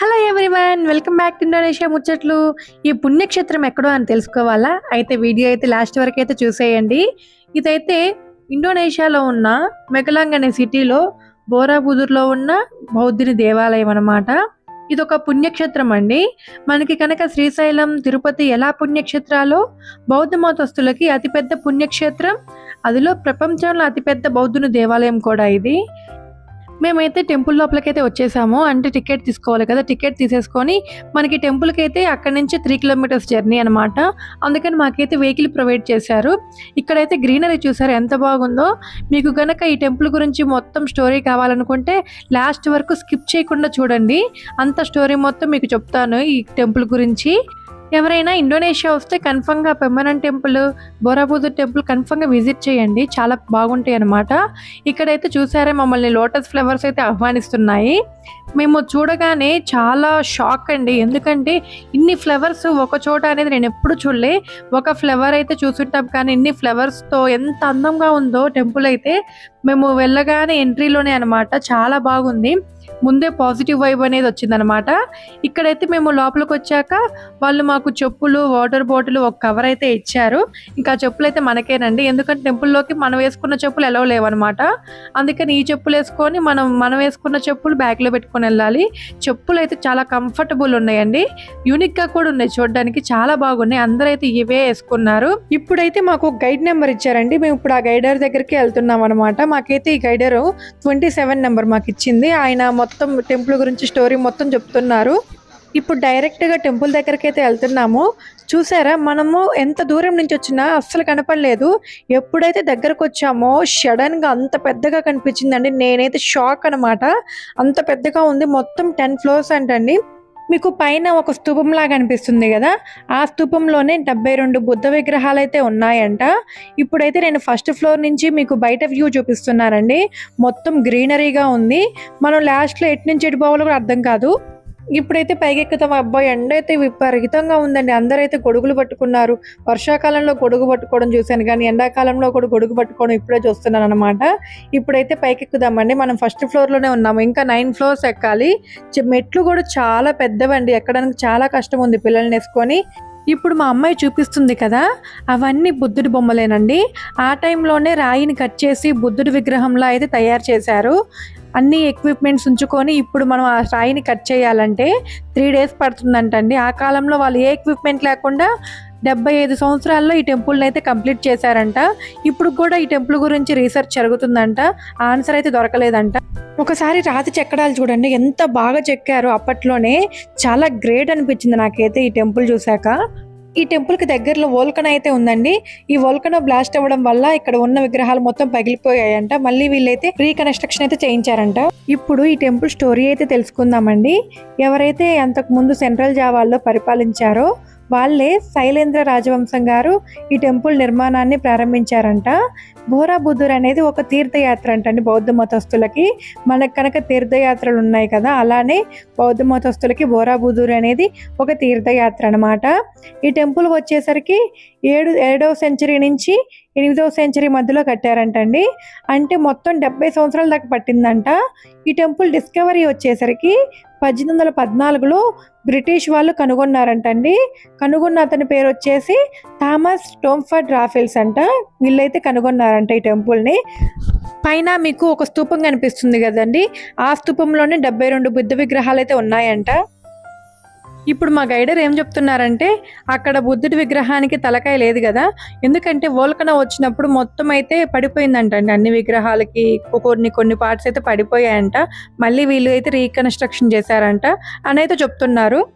Hello everyone welcome back to Indonesia ముచ్చట్లు. ఈ పుణ్యక్షేత్రం ఎక్కడో అని తెలుసుకోవాలా? అయితే వీడియో అయితే లాస్ట్ వరకు అయితే చూసేయండి. ఇదైతే ఇండోనేషియాలో ఉన్న మెగలాంగ్ అనే సిటీలో బోరాబుదూర్లో ఉన్న బౌద్ధుని దేవాలయం అన్నమాట. ఇది ఒక పుణ్యక్షేత్రం అండి. మనకి కనుక శ్రీశైలం తిరుపతి ఎలా పుణ్యక్షేత్రాలో బౌద్ధ మతస్థులకి అతిపెద్ద పుణ్యక్షేత్రం అదిలో ప్రపంచంలో అతిపెద్ద బౌద్ధుని దేవాలయం కూడా ఇది. మేమైతే టెంపుల్ లోపలికైతే వచ్చేసాము. అంటే టికెట్ తీసుకోవాలి కదా టికెట్ తీసేసుకొని మనకి టెంపుల్కి అయితే అక్కడ నుంచి త్రీ కిలోమీటర్స్ జర్నీ అనమాట అందుకని మాకైతే వెహికల్ ప్రొవైడ్ చేశారు. ఇక్కడైతే గ్రీనరీ చూసారు ఎంత బాగుందో. మీకు కనుక ఈ టెంపుల్ గురించి మొత్తం స్టోరీ కావాలనుకుంటే లాస్ట్ వరకు స్కిప్ చేయకుండా చూడండి. అంత స్టోరీ మొత్తం మీకు చెప్తాను ఈ టెంపుల్ గురించి. ఎవరైనా ఇండోనేషియా వస్తే కన్ఫర్మ్గా పెమ్మనన్ టెంపుల్ బోరాబుదర్ టెంపుల్ కన్ఫర్మ్గా విజిట్ చేయండి. చాలా బాగుంటాయి అన్నమాట. ఇక్కడైతే చూసారే మమ్మల్ని లోటస్ ఫ్లవర్స్ అయితే ఆహ్వానిస్తున్నాయి. మేము చూడగానే చాలా షాక్ అండి. ఎందుకంటే ఇన్ని ఫ్లవర్స్ ఒక చోట అనేది నేను ఎప్పుడు చూడలే. ఒక ఫ్లవర్ అయితే చూసుంటాం. కానీ ఇన్ని ఫ్లవర్స్తో ఎంత అందంగా ఉందో టెంపుల్ అయితే మేము వెళ్ళగానే ఎంట్రీలోనే అనమాట చాలా బాగుంది. ముందే పాజిటివ్ వైబ్ అనేది వచ్చిందనమాట ఇక్కడైతే మేము లోపలికి వచ్చాక వాళ్ళు మాకు చెప్పులు వాటర్ బాటిల్ ఒక కవర్ అయితే ఇచ్చారు. ఇంకా చెప్పులు అయితే మనకేనండి. ఎందుకంటే టెంపుల్లోకి మనం వేసుకున్న చెప్పులు ఎలా లేవన్నమాట. అందుకని ఈ చెప్పులు వేసుకొని మనం మనం వేసుకున్న చెప్పులు బ్యాగ్లో పెట్టుకొని వెళ్ళాలి. చెప్పులు అయితే చాలా కంఫర్టబుల్ ఉన్నాయండి. యూనిక్గా కూడా ఉన్నాయి చూడడానికి. చాలా బాగున్నాయి. అందరూ అయితే ఇవే వేసుకున్నారు. ఇప్పుడైతే మాకు గైడ్ నెంబర్ ఇచ్చారండి. మేము ఇప్పుడు ఆ గైడర్ దగ్గరికి వెళ్తున్నాం అనమాట మాకైతే ఈ గైడర్ ట్వంటీ సెవెన్ నెంబర్ మాకు ఇచ్చింది. ఆయన మొత్తం టెంపుల్ గురించి స్టోరీ మొత్తం చెప్తున్నారు. ఇప్పుడు డైరెక్ట్గా టెంపుల్ దగ్గరికి అయితే వెళ్తున్నాము. చూసారా? మనము ఎంత దూరం నుంచి వచ్చినా అస్సలు కనపడలేదు. ఎప్పుడైతే దగ్గరకు వచ్చామో సడన్గా అంత పెద్దగా కనిపించిందండి. నేనైతే షాక్ అనమాట అంత పెద్దగా ఉంది. మొత్తం టెన్ ఫ్లోర్స్ అంటండి. మీకు పైన ఒక స్తూపంలాగా అనిపిస్తుంది కదా? ఆ స్తూపంలోనే డెబ్బై రెండు బుద్ధ విగ్రహాలు అయితే ఉన్నాయంట. ఇప్పుడైతే నేను ఫస్ట్ ఫ్లోర్ నుంచి మీకు బయట వ్యూ చూపిస్తున్నానండి. మొత్తం గ్రీనరీగా ఉంది. మనం లాస్ట్లో ఎటు నుంచి ఎటు పోవాలో కూడా అర్థం కాదు. ఇప్పుడైతే పైకెక్కుతాం. అబ్బాయి ఎండ అయితే విపరీతంగా ఉందండి. అందరైతే గొడుగులు పట్టుకున్నారు. వర్షాకాలంలో గొడుగు పట్టుకోవడం చూశాను కానీ ఎండాకాలంలో కూడా గొడుగు పట్టుకోవడం ఇప్పుడే చూస్తున్నాను అనమాట ఇప్పుడైతే పైకెక్కుదామండి. మనం ఫస్ట్ ఫ్లోర్లోనే ఉన్నాము. ఇంకా నైన్ ఫ్లోర్స్ ఎక్కాలి. మెట్లు కూడా చాలా పెద్దవండి. ఎక్కడానికి చాలా కష్టం ఉంది పిల్లల్ని వేసుకొని. ఇప్పుడు మా అమ్మాయి చూపిస్తుంది కదా అవన్నీ బుద్ధుడి బొమ్మలేనండి. ఆ టైంలోనే రాయిని కట్ చేసి బుద్ధుడి విగ్రహంలో అయితే తయారు చేశారు. అన్ని ఎక్విప్మెంట్స్ ఉంచుకొని ఇప్పుడు మనం ఆ రాయిని కట్ చేయాలంటే త్రీ డేస్ పడుతుందంటండి. ఆ కాలంలో వాళ్ళు ఏ ఎక్విప్మెంట్ లేకుండా డెబ్బై ఐదు సంవత్సరాల్లో ఈ టెంపుల్ని అయితే కంప్లీట్ చేశారంట. ఇప్పుడు కూడా ఈ టెంపుల్ గురించి రీసెర్చ్ జరుగుతుందంట. ఆన్సర్ అయితే దొరకలేదంట. ఒకసారి రాతి చెక్కడాలు చూడండి. ఎంత బాగా చెక్కారో అప్పట్లోనే. చాలా గ్రేట్ అనిపించింది నాకైతే ఈ టెంపుల్ చూశాక. ఈ టెంపుల్కి దగ్గరలో వోల్కన్ అయితే ఉందండి. ఈ వోల్కన్ బ్లాస్ట్ అవ్వడం వల్ల ఇక్కడ ఉన్న విగ్రహాలు మొత్తం పగిలిపోయాయంట. మళ్ళీ వీళ్ళైతే రీకన్స్ట్రక్షన్ అయితే చేయించారంట. ఇప్పుడు ఈ టెంపుల్ స్టోరీ అయితే తెలుసుకుందామండి. ఎవరైతే అంతకు ముందు సెంట్రల్ జావాల్లో పరిపాలించారో వాళ్ళే శైలేంద్ర రాజవంశం గారు ఈ టెంపుల్ నిర్మాణాన్ని ప్రారంభించారంట. బోరాబుద్ధుర్ అనేది ఒక తీర్థయాత్ర అంటండి బౌద్ధ మతస్థులకి. మనకు కనుక తీర్థయాత్రలు ఉన్నాయి కదా అలానే బౌద్ధ మతస్థులకి బోరాబుద్ధుర్ అనేది ఒక తీర్థయాత్ర అన్నమాట. ఈ టెంపుల్ వచ్చేసరికి ఏడు ఏడవ సెంచరీ నుంచి ఎనిమిదవ సెంచరీ మధ్యలో కట్టారంటండి. అంటే మొత్తం డెబ్బై సంవత్సరాల దాకా పట్టిందంట. ఈ టెంపుల్ డిస్కవరీ వచ్చేసరికి పద్దెనిమిది వందల పద్నాలుగులో బ్రిటిష్ వాళ్ళు కనుగొన్నారంటండి. కనుగొన్న అతని పేరు వచ్చేసి థామస్ టోంఫర్డ్ రాఫెల్స్ అంట. వీళ్ళైతే కనుగొన్నారంట ఈ టెంపుల్ని. పైన మీకు ఒక స్తూపం కనిపిస్తుంది కదండి. ఆ స్తూపంలోనే డెబ్బై రెండు బుద్ధ విగ్రహాలు అయితే ఉన్నాయంట. ఇప్పుడు మా గైడర్ ఏం చెప్తున్నారంటే అక్కడ బుద్ధుడి విగ్రహానికి తలకాయ లేదు కదా ఎందుకంటే వోల్కన వచ్చినప్పుడు మొత్తం అయితే పడిపోయిందంట అండి అన్ని విగ్రహాలకి కొన్ని కొన్ని పార్ట్స్ అయితే పడిపోయాయంట. మళ్ళీ వీళ్ళు అయితే రీకన్స్ట్రక్షన్ చేశారంట అని అయితే చెప్తున్నారు.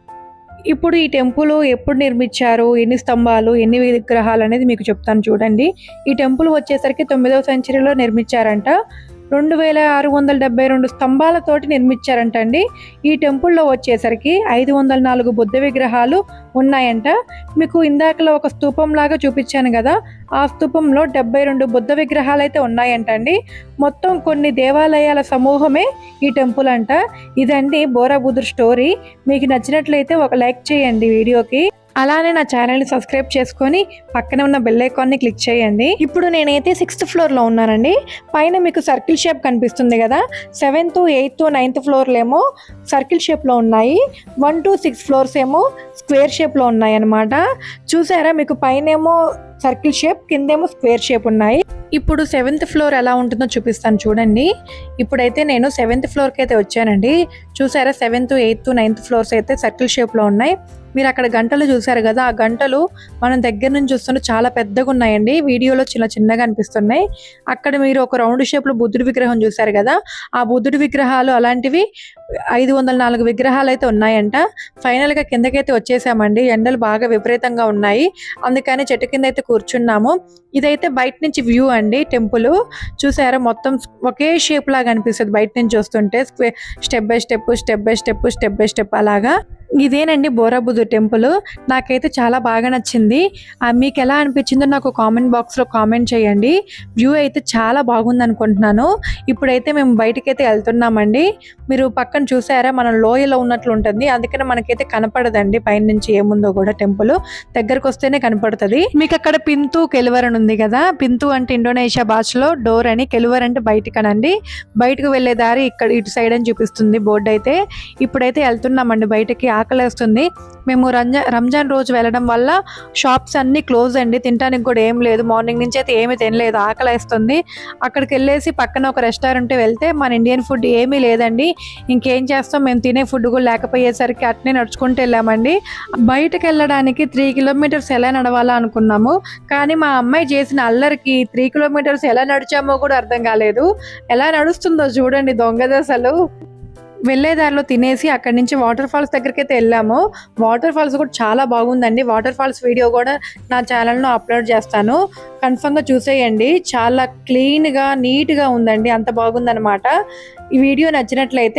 ఇప్పుడు ఈ టెంపుల్ ఎప్పుడు నిర్మించారు? ఎన్ని స్తంభాలు? ఎన్ని విగ్రహాలు అనేది మీకు చెప్తాను చూడండి. ఈ టెంపుల్ వచ్చేసరికి తొమ్మిదవ సెంచరీలో నిర్మించారంట. రెండు వేల ఆరు వందల డెబ్బై రెండు స్తంభాలతోటి నిర్మించారంట అండి ఈ టెంపుల్లో వచ్చేసరికి ఐదు వందల నాలుగు బుద్ధ విగ్రహాలు ఉన్నాయంట. మీకు ఇందాకలో ఒక స్తూపం లాగా చూపించాను కదా ఆ స్తూపంలో డెబ్బై రెండు బుద్ధ విగ్రహాలు అయితే ఉన్నాయంట అండి మొత్తం కొన్ని దేవాలయాల సమూహమే ఈ టెంపుల్ అంట ఇదండి బోరాబుద్ధుర్ స్టోరీ. మీకు నచ్చినట్లయితే ఒక లైక్ చేయండి వీడియోకి. అలానే నా ఛానల్ని సబ్స్క్రైబ్ చేసుకొని పక్కనే ఉన్న బెల్ ఐకాన్ని క్లిక్ చేయండి. ఇప్పుడు నేనైతే సిక్స్త్ ఫ్లోర్లో ఉన్నానండి. పైన మీకు సర్కిల్ షేప్ కనిపిస్తుంది కదా. సెవెంత్ ఎయిత్ నైన్త్ ఫ్లోర్లు ఏమో సర్కిల్ షేప్లో ఉన్నాయి. వన్ టు సిక్స్ ఫ్లోర్స్ ఏమో స్క్వేర్ షేప్లో ఉన్నాయి అన్నమాట. చూసారా? మీకు పైన ఏమో సర్కిల్ షేప్ కిందేమో స్క్వేర్ షేప్ ఉన్నాయి. ఇప్పుడు సెవెంత్ ఫ్లోర్ ఎలా ఉంటుందో చూపిస్తాను చూడండి. ఇప్పుడైతే నేను సెవెంత్ ఫ్లోర్కి అయితే వచ్చానండి. చూసారా సెవెంత్ ఎయిత్ నైన్త్ ఫ్లోర్స్ అయితే సర్కిల్ షేప్లో ఉన్నాయి. మీరు అక్కడ గంటలు చూసారు కదా ఆ గంటలు మనం దగ్గర నుంచి చూస్తుంటే చాలా పెద్దగా ఉన్నాయండి. వీడియోలో చిన్న చిన్నగా అనిపిస్తున్నాయి. అక్కడ మీరు ఒక రౌండ్ షేప్లో బుద్ధుడి విగ్రహం చూసారు కదా ఆ బుద్ధుడి విగ్రహాలు అలాంటివి ఐదు వందల నాలుగు విగ్రహాలు అయితే ఉన్నాయంట. ఫైనల్గా కిందకైతే వచ్చేసామండి. ఎండలు బాగా విపరీతంగా ఉన్నాయి. అందుకని చెట్టు కింద అయితే కూర్చున్నాము. ఇదైతే బయట నుంచి వ్యూ అండి. టెంపుల్. చూసారా? మొత్తం ఒకే షేప్ లాగా అనిపిస్తుంది. బయట నుంచి చూస్తుంటే step by step step by step step by step అలాగా. ఇదేనండి బోరాబుద్దు టెంపుల్. నాకైతే చాలా బాగా నచ్చింది. ఆ, మీకు ఎలా అనిపించిందో నాకు కామెంట్ బాక్స్లో కామెంట్ చేయండి. వ్యూ అయితే చాలా బాగుంది అనుకుంటున్నాను ఇప్పుడైతే మేము బయటకైతే అయితే వెళ్తున్నామండి. మీరు పక్కన చూసారా మనం లోయలో ఉన్నట్లు ఉంటుంది. అందుకని మనకైతే కనపడదండి పైన నుంచి ఏముందో కూడా టెంపుల్. దగ్గరకు వస్తేనే కనపడుతుంది. మీకు అక్కడ పింతు కెలువరని ఉంది కదా. పింతు అంటే ఇండోనేషియా భాషలో డోర్ అని కెలువర్ అంటే బయటికి బయటకు వెళ్ళే దారి ఇక్కడ ఇటు సైడ్ అని చూపిస్తుంది బోర్డు అయితే ఇప్పుడైతే వెళ్తున్నామండి బయటకి ఆకలేస్తుంది. మేము రంజా రంజాన్ రోజు వెళ్ళడం వల్ల షాప్స్ అన్నీ క్లోజ్ అండి. తినడానికి కూడా ఏం లేదు. మార్నింగ్ నుంచి అయితే ఏమీ తినలేదు. ఆకలేస్తుంది. అక్కడికి వెళ్ళేసి పక్కన ఒక రెస్టారెంట్ వెళ్తే మన ఇండియన్ ఫుడ్ ఏమీ లేదండి. ఇంకేం చేస్తాం? మేము తినే ఫుడ్ కూడా లేకపోయేసరికి అట్నే నడుచుకుంటూ వెళ్ళామండి. బయటకు వెళ్ళడానికి త్రీ కిలోమీటర్స్ ఎలా నడవాలా అనుకున్నాము. కానీ మా అమ్మాయి చేసిన అల్లరికి త్రీ కిలోమీటర్స్ ఎలా నడిచామో కూడా అర్థం కాలేదు. ఎలా నడుస్తుందో చూడండి దొంగదశలు వెళ్ళే దారిలో తినేసి అక్కడి నుంచి వాటర్ ఫాల్స్ దగ్గరికి అయితే వెళ్ళాము. వాటర్ ఫాల్స్ కూడా చాలా బాగుందండి. వాటర్ ఫాల్స్ వీడియో కూడా నా ఛానల్లో అప్లోడ్ చేస్తాను. కన్ఫర్మ్గా చూసేయండి. చాలా క్లీన్గా నీట్గా ఉందండి. అంత బాగుందనమాట ఈ వీడియో నచ్చినట్లయితే